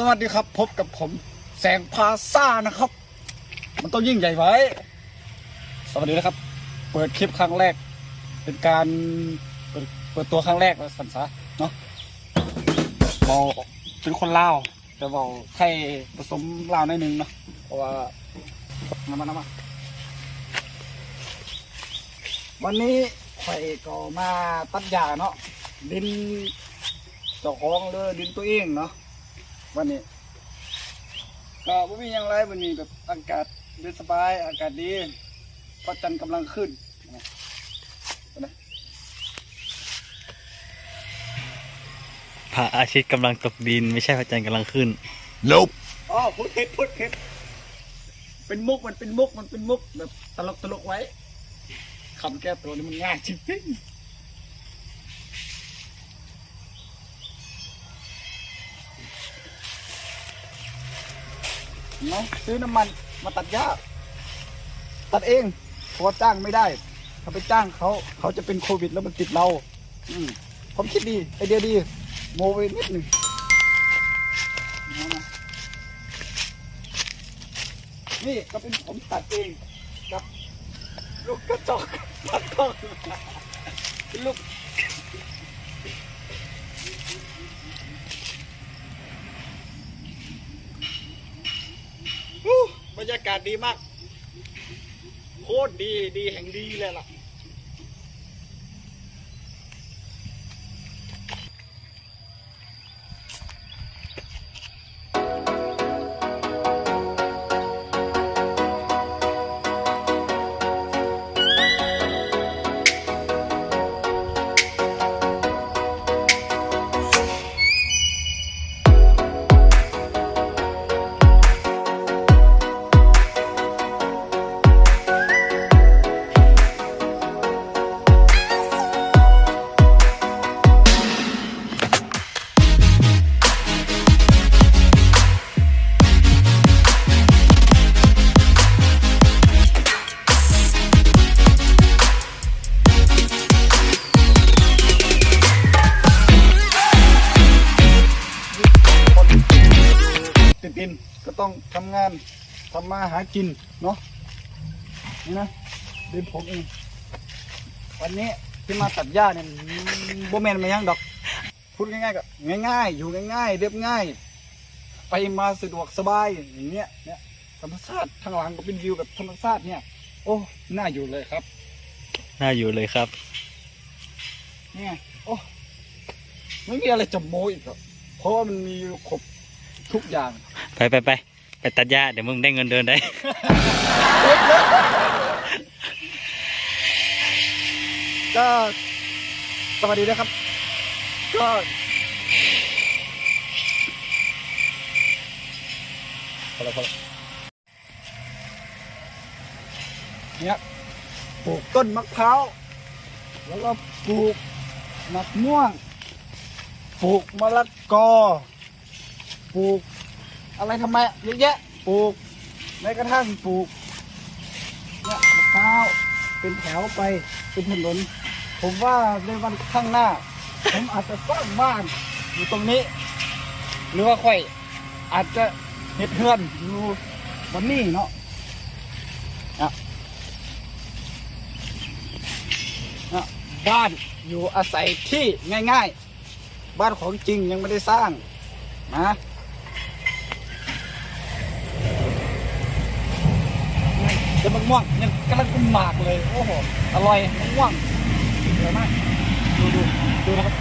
สวัสดีครับ พบกับผมแสงพาซ่านะครับ มันต้องยิ่งใหญ่ไว้ สวัสดีนะครับ เปิดคลิปครั้งแรก เป็นการเปิดเปิดตัวครั้งแรกแล้วสันซะเนาะเราเป็นคนลาวแต่เราไทยผสมลาวหนิดนึงเนาะเพราะว่าน้ำมันน้ำมันวันนี้ข่อยก็มาตัดหญ้าเนาะดินเจ้าของเลยดินตัวเองเนาะ วันนี้ ก็ไม่มีอย่างไรวันนี้แบบอากาศเย็นสบายอากาศดีเพราะจันทร์กำลังขึ้นนะนะพระอาทิตย์กำลังตกดิน ไม่ใช่พระจันทร์กำลังขึ้น Nope. อ๋อพูดเท็จพูดเท็จเป็นมุกมันเป็นมุกมันเป็นมุกแบบตลกตลกไว้คำแก้ตัวนี่มันง่ายจริง เนาะซื้อน้ำมันมาตัดหญ้า ตัดเองเพราะว่าจ้างไม่ได้ ถ้าไปจ้างเขาเขาจะเป็นโควิดแล้วมันติดเรา อืมผมคิดดีไอเดียดี โมไปนิดหนึ่งนะนี่ก็เป็นผมตัดเองกับ ลูกกระจอกตัดกล้องลูกอู้บรรยากาศดีมาก โคตรดีดีแห่งดีเลยล่ะ นก็ต้องทำงานทำมาหากินเนาะนี่นะดินผมเองวันนี้ที่มาตัดหญ้าเนี่ยโบแมนมายังดอกพูดง่ายๆก็ง่าย ๆ อยู่ง่ายๆเรียบง่าย ไปมาสะดวกสบายอย่างเงี้ยเนี่ยธรรมชาติทางหลังก็เป็นวิวแบบธรรมชาติเนี่ย โอ้น่าอยู่เลยครับ น่าอยู่เลยครับ เนี่ยโอ้ไม่มีอะไรจะโม้อีกหรอกเพราะว่ามันมีครบทุกอย่าง ไปไปไปไปตัดหญ้าเดี๋ยวมึงได้เงินเดือนได้ ก็สวัสดีนะครับ ก็พอแล้วพอแล้วเนี่ยปลูกต้นมะพร้าวแล้วก็ปลูกมะม่วงปลูกมะละกอปลูก อะไรทำไมเยอะแยะปลูกแม้กระทั่งปลูกเนี่ยมะพร้าวเป็นแถวไปเป็นถนน ผมว่าในวันข้างหน้า ผมอาจจะสร้างบ้านอยู่ตรงนี้ หรือว่าค่อยอาจจะเฮ็ดเฮือนอยู่วันนี้เนาะอะอะบ้านอยู่อาศัยที่ง่าย ๆ บ้านของจริงยังไม่ได้สร้างนะ เดี๋ยวมะม่วงยังกำลังเป็นหมากเลย โอ้โห อร่อยมะม่วงเยอะมาก ดูดูดูนะครับ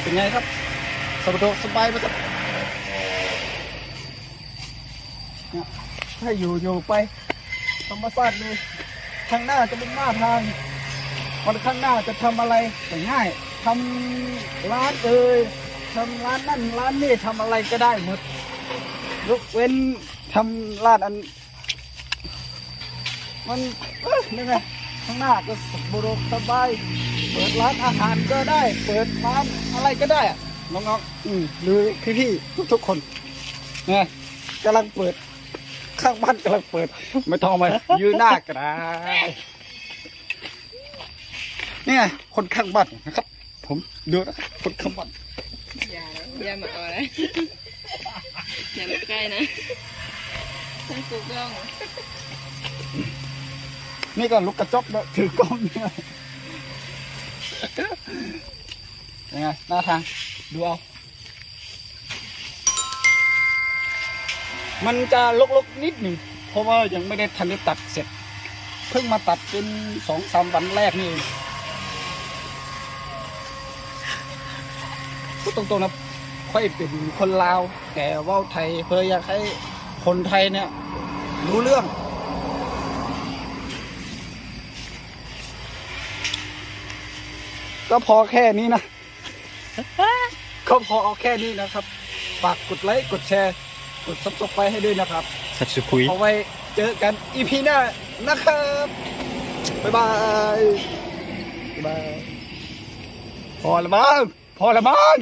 เป็นไงครับสบายสบายไหมครับถ้าอยู่อยู่ไปธรรมชาติเลยข้างหน้าจะเป็นหน้าทาง วันข้างหน้าจะทำอะไรง่ายทำร้านเอ่ยทำร้านนั่นร้านนี่ทำอะไรก็ได้หมดยกเว้นทำร้านอัน มันเอ้ยยังไงข้างหน้าก็สะดวกสบาย เปิดร้านอาหารก็ได้ เปิดร้านอะไรก็ได้อะน้องๆอืมหรือพี่ๆทุกๆคนนะกำลังเปิด ข้างบ้านกำลังเปิด ไม่ต้องมายืนหน้าก็ได้ นี่ไงคนข้างบ้านนะครับ ผมดูนะครับคนข้างบ้านอย่านะอย่ามาเอานะอย่ามาใกล้นะท่านกูกล้องนี่ก็ลุกกระจกแล้วถือกล้องเนี่ยยังไงหน้าทางดูเอา มันจะลกๆนิดหนึ่งเพราะว่ายังไม่ได้ทันได้ตัดเสร็จ เพิ่งมาตัดเป็นสองสามวันแรกนี่เอง พูดตรงๆนะค่อยเป็นคนลาวแต่เว่าไทยเพื่ออยากให้คนไทยเนี่ย รู้เรื่อง ก็พอแค่นี้นะ ก็พอเอาแค่นี้นะครับ ฝากกดไลค์กดแชร์ กดซับสไครต์ให้ด้วยนะครับสัตว์สุคุยเอาไว้เจอกันอีพีหน้านะครับ บ๊ายบาย บ๊ายบายพอละมั้ง พอละมั้ง